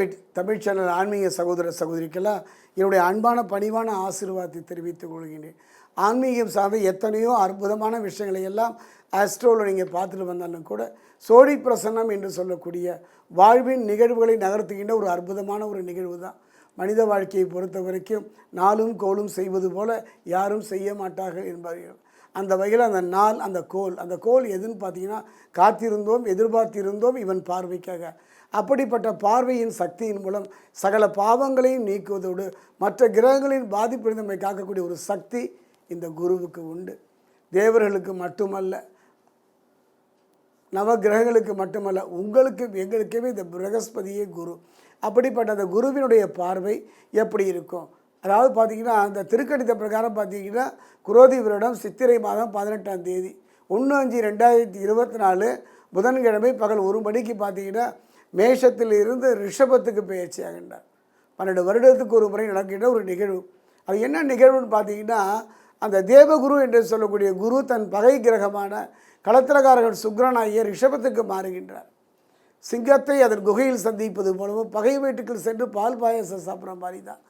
Tamil Tamil channel ஆன்மீக சகோதர சகோதரிக்கெல்லாம் என்னுடைய அன்பான பணிவான ஆசீர்வாதத்தை தெரிவித்துக் கொள்கின்றேன். ஆன்மீகம் சார்ந்த எத்தனையோ அற்புதமான விஷயங்களை எல்லாம் ஆஸ்ட்ரோவில் நீங்கள் பார்த்துட்டு வந்தாலும் கூட சோழி பிரசன்னம் என்று சொல்லக்கூடிய வாழ்வின் நிகழ்வுகளை நகர்த்துகின்ற ஒரு அற்புதமான ஒரு நிகழ்வு தான். மனித வாழ்க்கையை பொறுத்த வரைக்கும் நாளும் கோலும் செய்வது போல யாரும் செய்ய மாட்டார்கள் என்பார்கள். அந்த வகையில் அந்த நாள் அந்த கோல் அந்த கோல் எதுன்னு பார்த்தீங்கன்னா காத்திருந்தோம் எதிர்பார்த்திருந்தோம் இவன் பார்வைக்காக. அப்படிப்பட்ட பார்வையின் சக்தியின் மூலம் சகல பாவங்களையும் நீக்குவதோடு மற்ற கிரகங்களின் பாதிப்பிலிருந்து நம்மை காக்கக்கூடிய ஒரு சக்தி இந்த குருவுக்கு உண்டு. தேவர்களுக்கு மட்டுமல்ல நவ கிரகங்களுக்கு மட்டுமல்ல உங்களுக்கு எங்களுக்குமே இந்த பிரகஸ்பதியே குரு. அப்படிப்பட்ட அந்த குருவினுடைய பார்வை எப்படி இருக்கும்? அதாவது பார்த்தீங்கன்னா அந்த திருக்கணித பிரகாரம் பார்த்தீங்கன்னா குரோதி வருடம் சித்திரை மாதம் பதினெட்டாம் தேதி ஒன்று அஞ்சு ரெண்டாயிரத்தி இருபத்தி நாலு புதன்கிழமை பகல் ஒரு மணிக்கு பார்த்தீங்கன்னா மேஷத்தில் இருந்து ரிஷபத்துக்கு பயிற்சி ஆகின்றார். பன்னெண்டு வருடத்துக்கு ஒரு முறை நடக்கின்ற ஒரு நிகழ்வு. அது என்ன நிகழ்வுன்னு பார்த்தீங்கன்னா அந்த தேவகுரு என்று சொல்லக்கூடிய குரு தன் பகை கிரகமான களத்திரகாரகன் சுக்ரனாகிய ரிஷபத்துக்கு மாறுகின்றார். சிங்கத்தை அதன் குகையில் சந்திப்பது போலவும் பகை வீட்டுக்குள் சென்று பால் பாயசம் சாப்பிட்ற மாதிரி தான்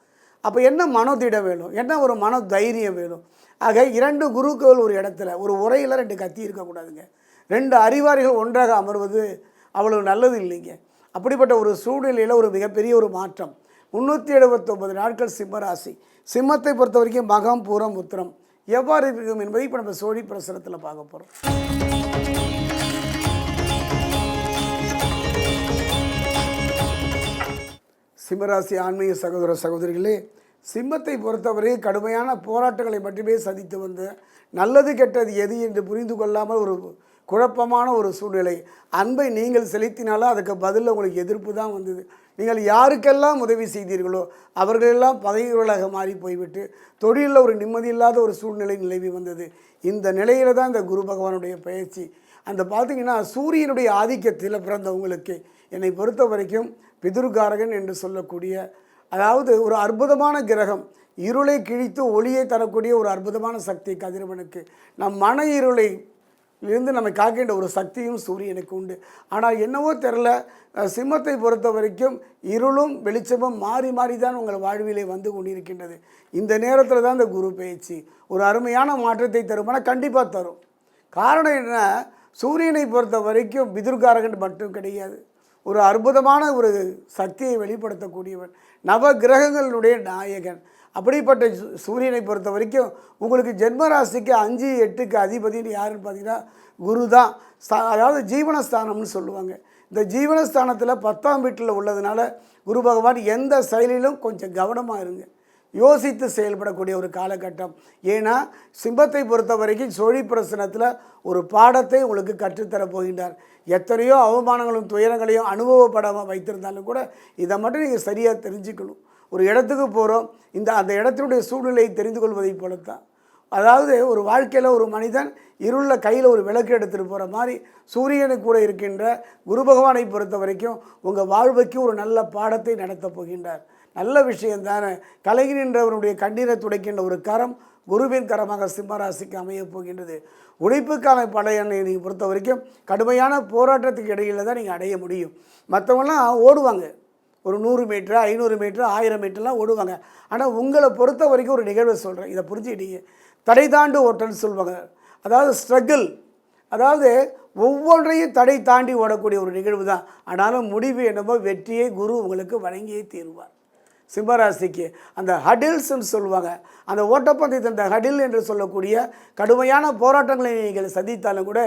அப்போ என்ன மனோதிடம் வேணும்? என்ன ஒரு மன தைரியம் வேணும்? ஆக இரண்டு குருக்கள் ஒரு இடத்துல ஒரு உரையில் ரெண்டு கத்தி இருக்கக்கூடாதுங்க. ரெண்டு அறிவாரிகள் ஒன்றாக அமர்வது அவ்வளவு நல்லது இல்லைங்க. அப்படிப்பட்ட ஒரு சூழ்நிலையில் ஒரு மிகப்பெரிய ஒரு மாற்றம். முந்நூற்றி எழுபத்தொம்பது நாட்கள் சிம்மராசி. சிம்மத்தை பொறுத்த வரைக்கும் மகம் பூரம் உத்திரம் எவ்வாறு இருக்கும் என்பதை இப்போ நம்ம சோழி பிரசனத்தில் பார்க்க போகிறோம் சிம்மராசி ஆன்மீக சகோதர சகோதரிகளே சிம்மத்தை பொறுத்தவரை கடுமையான போராட்டங்களை மட்டுமே சந்தித்து வந்து நல்லது கெட்டது எது என்று புரிந்து கொள்ளாமல் ஒரு குழப்பமான ஒரு சூழ்நிலை. அன்பை நீங்கள் செலுத்தினாலும் அதுக்கு பதிலில் உங்களுக்கு எதிர்ப்பு தான் வந்தது. நீங்கள் யாருக்கெல்லாம் உதவி செய்தீர்களோ அவர்களெல்லாம் பதவிகளாக மாறி போய்விட்டு தொழிலில் ஒரு நிம்மதியில்லாத ஒரு சூழ்நிலை நிலவி வந்தது. இந்த நிலையில் தான் இந்த குரு பகவானுடைய பயிற்சி. அந்த பார்த்தீங்கன்னா சூரியனுடைய ஆதிக்கத்தில் பிறந்தவங்களுக்கு என்னை பொறுத்த வரைக்கும் பிதுர்காரகன் என்று சொல்லக்கூடிய அதாவது ஒரு அற்புதமான கிரகம். இருளை கிழித்து ஒளியை தரக்கூடிய ஒரு அற்புதமான சக்தி கதிரவனுக்கு. நம் மன இருளை இருந்து நம்மை காக்கின்ற ஒரு சக்தியும் சூரியனுக்கு உண்டு. ஆனால் என்னவோ தெரில சிம்மத்தை பொறுத்த வரைக்கும் இருளும் வெளிச்சமும் மாறி மாறி தான் உங்கள் வாழ்விலே வந்து கொண்டிருக்கின்றது. இந்த நேரத்தில் தான் இந்த குரு பயிற்சி ஒரு அருமையான மாற்றத்தை தருமானால் கண்டிப்பாக தரும். காரணம் என்ன? சூரியனை பொறுத்த வரைக்கும் பிதுர்காரகன் மட்டும் கிடையாது. ஒரு அற்புதமான ஒரு சக்தியை வெளிப்படுத்தக்கூடியவன். நவ கிரகங்களுடைய நாயகன். அப்படிப்பட்ட சூரியனை பொறுத்த வரைக்கும் உங்களுக்கு ஜென்மராசிக்கு அஞ்சு எட்டுக்கு அதிபதினு யாருன்னு பார்த்தீங்கன்னா குரு தான் ஸ்தா- அதாவது ஜீவனஸ்தானம்னு சொல்லுவாங்க. இந்த ஜீவனஸ்தானத்தில் பத்தாம் வீட்டில் உள்ளதுனால குரு பகவான் எந்த செயலிலும் கொஞ்சம் கவனமாக இருங்க. யோசித்து செயல்படக்கூடிய ஒரு காலகட்டம். ஏன்னா சிம்பத்தை பொறுத்த வரைக்கும் சோழி பிரசனத்தில் ஒரு பாடத்தை உங்களுக்கு கற்றுத்தரப் போகின்றார். எத்தனையோ அவமானங்களும் துயரங்களையும் அனுபவப்படாமல் வைத்திருந்தாலும் கூட இதை மட்டும் நீங்கள் சரியாக தெரிஞ்சுக்கணும். ஒரு இடத்துக்கு போகிறோம் இந்த அந்த இடத்தினுடைய சூழ்நிலையை தெரிந்து கொள்வதைப் போலத்தான். அதாவது ஒரு வாழ்க்கையில் ஒரு மனிதன் இருளில் கையில் ஒரு விளக்கு எடுத்துகிட்டு போகிற மாதிரி சூரியனுக்கு கூட இருக்கின்ற குரு பகவானை பொறுத்த வரைக்கும் உங்கள் வாழ்வுக்கு ஒரு நல்ல பாடத்தை நடத்தப் போகின்றார். நல்ல விஷயம் தானே. கலகி கண்ணீரை துடைக்கின்ற ஒரு கரம் குருவின் கரமாக சிம்மராசிக்கு அமையப் போகின்றது. உழைப்புக்கான படையனை நீங்கள் பொறுத்த வரைக்கும் கடுமையான போராட்டத்துக்கு இடையில் தான் நீங்கள் அடைய முடியும். மற்றவங்களாம் ஓடுவாங்க. ஒரு நூறு மீட்ரு ஐநூறு மீட்ரு ஆயிரம் மீட்டர்லாம் ஓடுவாங்க. ஆனால் உங்களை பொறுத்த வரைக்கும் ஒரு நிகழ்வை சொல்கிறேன் இதை புரிஞ்சுக்கிட்டீங்க. தடை தாண்டு ஓட்டல்னு சொல்லுவாங்க. அதாவது ஸ்ட்ரகிள் அதாவது ஒவ்வொன்றையும் தடை தாண்டி ஓடக்கூடிய ஒரு நிகழ்வு தான். ஆனாலும் முடிவு என்னமோ வெற்றியை குரு உங்களுக்கு வழங்கியே தீருவார். சிம்மராசிக்கு அந்த ஹடில்ஸ்ன்னு சொல்லுவாங்க. அந்த ஓட்டப்பந்தயத்தில் அந்த ஹடில் என்று சொல்லக்கூடிய கடுமையான போராட்டங்களை நீங்கள் சந்தித்தாலும் கூட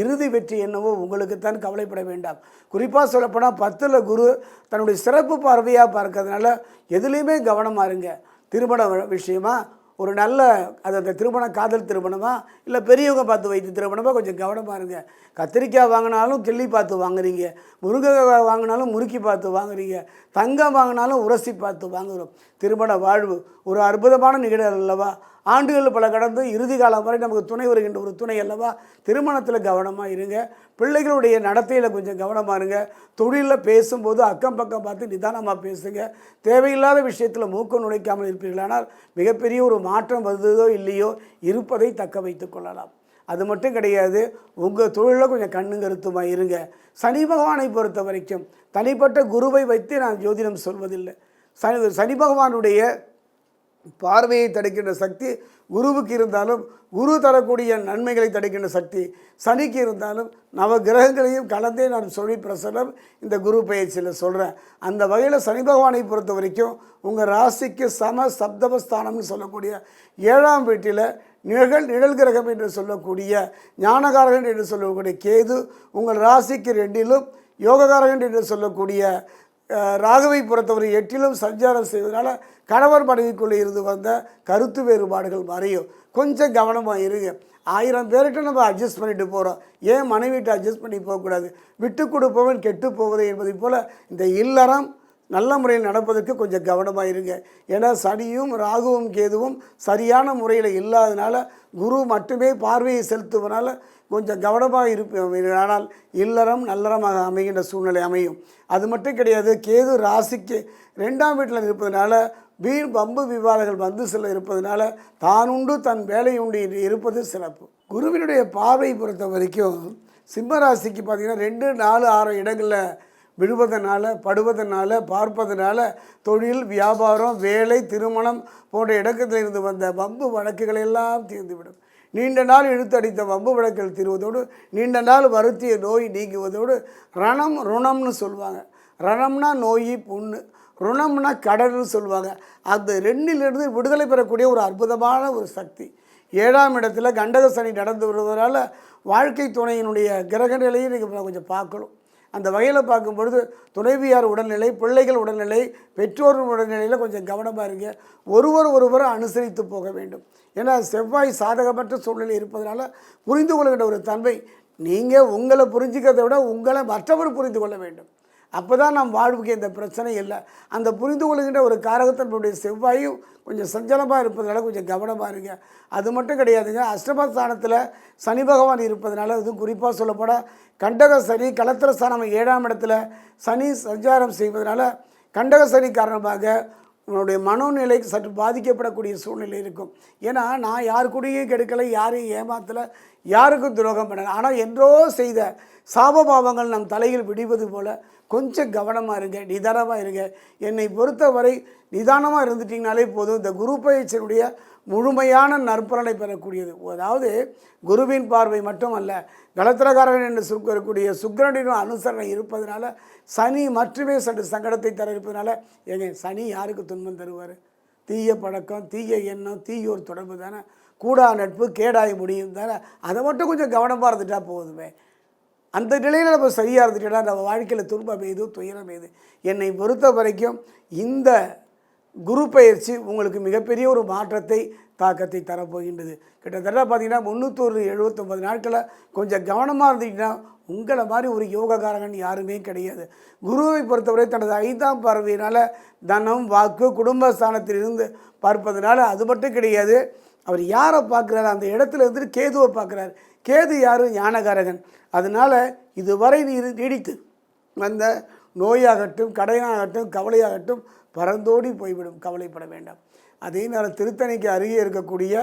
இறுதி வெற்றி என்னவோ உங்களுக்குத்தான் கவலைப்பட வேண்டாம். குறிப்பாக சொல்லப்போனால் பத்தில் குரு தன்னுடைய சிறப்பு பார்வையாக பார்க்கறதுனால எதுலேயுமே கவனமாக இருங்க. திருமண விஷயமாக விஷயமா ஒரு நல்ல அது அந்த திருமணம் காதல் திருமணமா? இல்லை பெரியவங்க பார்த்து வைத்து திருமணமாக கொஞ்சம் கவனமாக இருங்க கத்திரிக்காய் வாங்கினாலும் கிள்ளி பார்த்து வாங்குறீங்க. முருங்கைக்காய் வாங்கினாலும் முறுக்கி பார்த்து வாங்குறீங்க. தங்கம் வாங்கினாலும் உரசி பார்த்து வாங்குறோம். திருமண வாழ்வு ஒரு அற்புதமான நிகழ்வு அல்லவா? ஆண்டுகள் பல கடந்து இறுதி காலம் வரை நமக்கு துணை வருகின்ற ஒரு துணை அல்லவா? திருமணத்தில் கவனமாக இருங்க. பிள்ளைகளுடைய நடத்தையில் கொஞ்சம் கவனமாக இருங்க. தொழிலில் பேசும்போது அக்கம் பக்கம் பார்த்து நிதானமாக பேசுங்க. தேவையில்லாத விஷயத்தில் மூக்கம் நுழைக்காமல் இருப்பீர்களானால் மிகப்பெரிய ஒரு மாற்றம் வருதோ இல்லையோ இருப்பதை தக்க வைத்து கொள்ளலாம். அது மட்டும் கிடையாது. உங்கள் தொழிலில் கொஞ்சம் கண்ணு கருத்துமாக இருங்க. சனி பகவானை பொறுத்த வரைக்கும் தனிப்பட்ட குருவை வைத்து நான் ஜோதிடம் சொல்வதில்லை. சனி சனி பகவானுடைய பார்வையை தடுக்கின்ற சக்தி குருவுக்கு இருந்தாலும் குரு தரக்கூடிய நன்மைகளை தடுக்கின்ற சக்தி சனிக்கு இருந்தாலும் நவ கிரகங்களையும் கலந்தே நான் சொல்லி பிரசனம் இந்த குரு பயிற்சியில் சொல்கிறேன் அந்த வகையில் சனி பகவானை பொறுத்த வரைக்கும் உங்கள் ராசிக்கு சம சப்தமஸ்தானம்னு சொல்லக்கூடிய ஏழாம் வீட்டில் நிழல் நிழல் கிரகம் என்று சொல்லக்கூடிய ஞானகாரகன் என்று சொல்லக்கூடிய கேது உங்கள் ராசிக்கு ரெண்டிலும் யோககாரகன் என்று சொல்லக்கூடிய ராகுவை பொறுத்தவரை எட்டிலும் சஞ்சாரம் செய்வதனால கணவர் மனைவிக்குள்ளே இருந்து வந்த கருத்து வேறுபாடுகள் மறையும். கொஞ்சம் கவனமாக இருங்க. ஆயிரம் பேர்கிட்ட நம்ம அட்ஜஸ்ட் பண்ணிட்டு போகிறோம் ஏன் மனைவிட்டு அட்ஜஸ்ட் பண்ணி போகக்கூடாது? விட்டு கொடுப்பவன் கெட்டு போவதை என்பதைப் போல் இந்த இல்லறம் நல்ல முறையில் நடப்பதற்கு கொஞ்சம் கவனமாக இருங்க. ஏன்னா சனியும் ராகுவும் கேதுவும் சரியான முறையில் இல்லாதனால குரு மட்டுமே பார்வையை செலுத்துவதனால கொஞ்சம் கவனமாக இருப்போம். ஆனால் இல்லறம் நல்லறமாக அமைகின்ற சூழ்நிலை அமையும். அது மட்டும் கிடையாது கேது ராசிக்கு ரெண்டாம் வீட்டில் இருப்பதனால வீண் பம்பு விவாதங்கள் வந்து சில இருப்பதனால தான் உண்டு தன் வேலை உண்டு என்று இருப்பது சிறப்பு. குருவினுடைய பார்வை பொறுத்த வரைக்கும் சிம்ம ராசிக்கு பார்த்திங்கன்னா ரெண்டு நாலு ஆறு இடங்களில் விழுவதனால் படுவதனால் பார்ப்பதனால் தொழில் வியாபாரம் வேலை திருமணம் போன்ற இடங்களில் இருந்து வந்த வம்பு வழக்குகள் எல்லாம் தீர்ந்துவிடும். நீண்ட நாள் இழுத்தடித்த வம்பு வழக்குகள் தீர்வதோடு நீண்ட நாள் வருத்திய நோய் நீங்குவதோடு ரணம் ருணம்னு சொல்லுவாங்க ரணம்னா நோய் புண்ணு ருணம்னா கடல்னு சொல்லுவாங்க அந்த ரெண்டிலிருந்து விடுதலை பெறக்கூடிய ஒரு அற்புதமான ஒரு சக்தி. ஏழாம் இடத்துல கண்டக சனி நடந்து வருவதனால வாழ்க்கை துணையினுடைய கிரக நிலையை நீங்கள் கொஞ்சம் பார்க்கணும். அந்த வகையில் பார்க்கும் பொழுது துணைவியார் உடல்நிலை பிள்ளைகள் உடல்நிலை பெற்றோர் உடல்நிலையில் கொஞ்சம் கவனமாக இருங்க. ஒருவர் ஒருவர் அனுசரித்து போக வேண்டும். ஏன்னா செவ்வாய் சாதகமற்ற சூழ்நிலை இருப்பதனால புரிந்து கொள்கின்ற ஒரு தன்மை. நீங்கள் உங்களை புரிஞ்சுக்கிறத விட உங்களை மற்றவர் புரிந்து கொள்ள வேண்டும். அப்போ தான் நம் வாழ்வுக்கு எந்த பிரச்சனையும் இல்லை. அந்த புரிந்து கொள்கின்ற ஒரு காரகத்தினுடைய செவ்வாயும் கொஞ்சம் சஞ்சலமாக இருப்பதனால கொஞ்சம் கவனமாக இருங்க. அது மட்டும் கிடையாதுங்க. அஷ்டமஸ்தானத்தில் சனி பகவான் இருப்பதனால அதுவும் குறிப்பாக சொல்லப்போனால் கண்டக சனி கலத்திர ஸ்தானம் ஏழாம் இடத்துல சனி சஞ்சாரம் செய்வதனால கண்டக சனி காரணமாக உன்னுடைய மனோநிலை சற்று பாதிக்கப்படக்கூடிய சூழ்நிலை இருக்கும். ஏன்னா நான் யார் கூடயும் கெடுக்கலை யாரையும் ஏமாத்தலை யாருக்கும் துரோகம் பண்ணலை. ஆனால் என்றோ செய்த சாபபாவங்கள் நம் தலையில் விடுவது போல் கொஞ்சம் கவனமாக இருங்க நிதானமாக இருங்க. என்னை பொறுத்தவரை நிதானமாக இருந்துட்டிங்கனாலே போதும். இந்த குரு பயிற்சியினுடைய முழுமையான நற்பலனை பெறக்கூடியது. அதாவது குருவின் பார்வை மட்டுமல்ல கலத்திரகாரன் என்று சொல்லக்கூடிய சுக்கரனின் அனுசரணை இருப்பதனால சனி மட்டுமே சற்று சங்கடத்தை தர இருப்பதனால ஏங்க சனி யாருக்கு துன்பம் தருவார்? தீய பழக்கம் தீய எண்ணம் தீயோர் தொடர்பு தானே? கூடா நட்பு கேடாய முடியும் தானே? அதை மட்டும் கொஞ்சம் கவனமாக இருந்துட்டா போதுமே. அந்த நிலையில் நம்ம சரியாக இருந்துட்டோம்னா நம்ம வாழ்க்கையில் துன்பம் எது துயரம் எது என்னை பொறுத்த வரைக்கும் இந்த குரு பயிற்சி உங்களுக்கு மிகப்பெரிய ஒரு மாற்றத்தை தாக்கத்தை தரப்போகின்றது. கிட்டத்தட்ட பார்த்தீங்கன்னா முந்நூற்றொரு எழுபத்தொம்பது நாட்களில் கொஞ்சம் கவனமாக இருந்தீங்கன்னா உங்களை மாதிரி ஒரு யோகக்காரகன் யாருமே கிடையாது. குருவை பொறுத்தவரை தனது ஐந்தாம் பார்வையினால் தனம் வாக்கு குடும்பஸ்தானத்திலிருந்து பார்ப்பதனால அது மட்டும் கிடையாது. அவர் யாரை பார்க்குறாரு? அந்த இடத்துல இருந்து கேதுவை பார்க்குறாரு. கேது யார்? ஞானகாரகன் அதனால் இதுவரை நீ நீடித்து வந்த நோயாகட்டும் கடையாகட்டும் கவலையாகட்டும் பறந்தோடி போய்விடும் கவலைப்பட வேண்டாம். அதே நேரம் திருத்தணிக்கு அருகே இருக்கக்கூடிய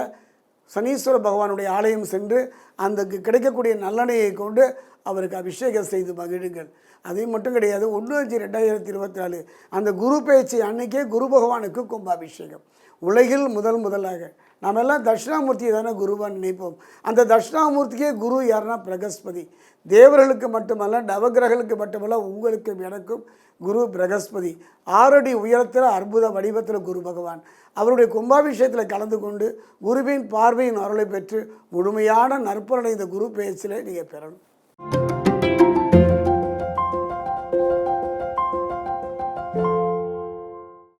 சனீஸ்வர பகவானுடைய ஆலயம் சென்று அந்த கிடைக்கக்கூடிய நல்லெண்ணையை கொண்டு அவருக்கு அபிஷேகம் செய்து மகிழுங்கள். அதே மட்டும் கிடையாது ஒன்று அஞ்சு ரெண்டாயிரத்தி இருபத்தி நாலு அந்த குரு பேச்சு அன்னைக்கே குரு பகவானுக்கு கும்பாபிஷேகம். உலகில் முதல் முதலாக நாம் எல்லாம் தட்சிணாமூர்த்தியை தானே குருவாக நினைப்போம். அந்த தட்சிணாமூர்த்திக்கே குரு யாருன்னா பிரகஸ்பதி. தேவர்களுக்கு மட்டுமல்ல நவகிரகங்களுக்கு மட்டுமல்ல உங்களுக்கும் எனக்கும் குரு பிரகஸ்பதி. ஆறடி உயரத்தில் அற்புத வடிவத்தில் குரு பகவான். அவருடைய கும்பாபிஷேகத்தில் கலந்து கொண்டு குருவின் பார்வையின் அருளை பெற்று முழுமையான நற்பலனை இந்த குரு பேச்சில் நீங்கள் பெறணும்.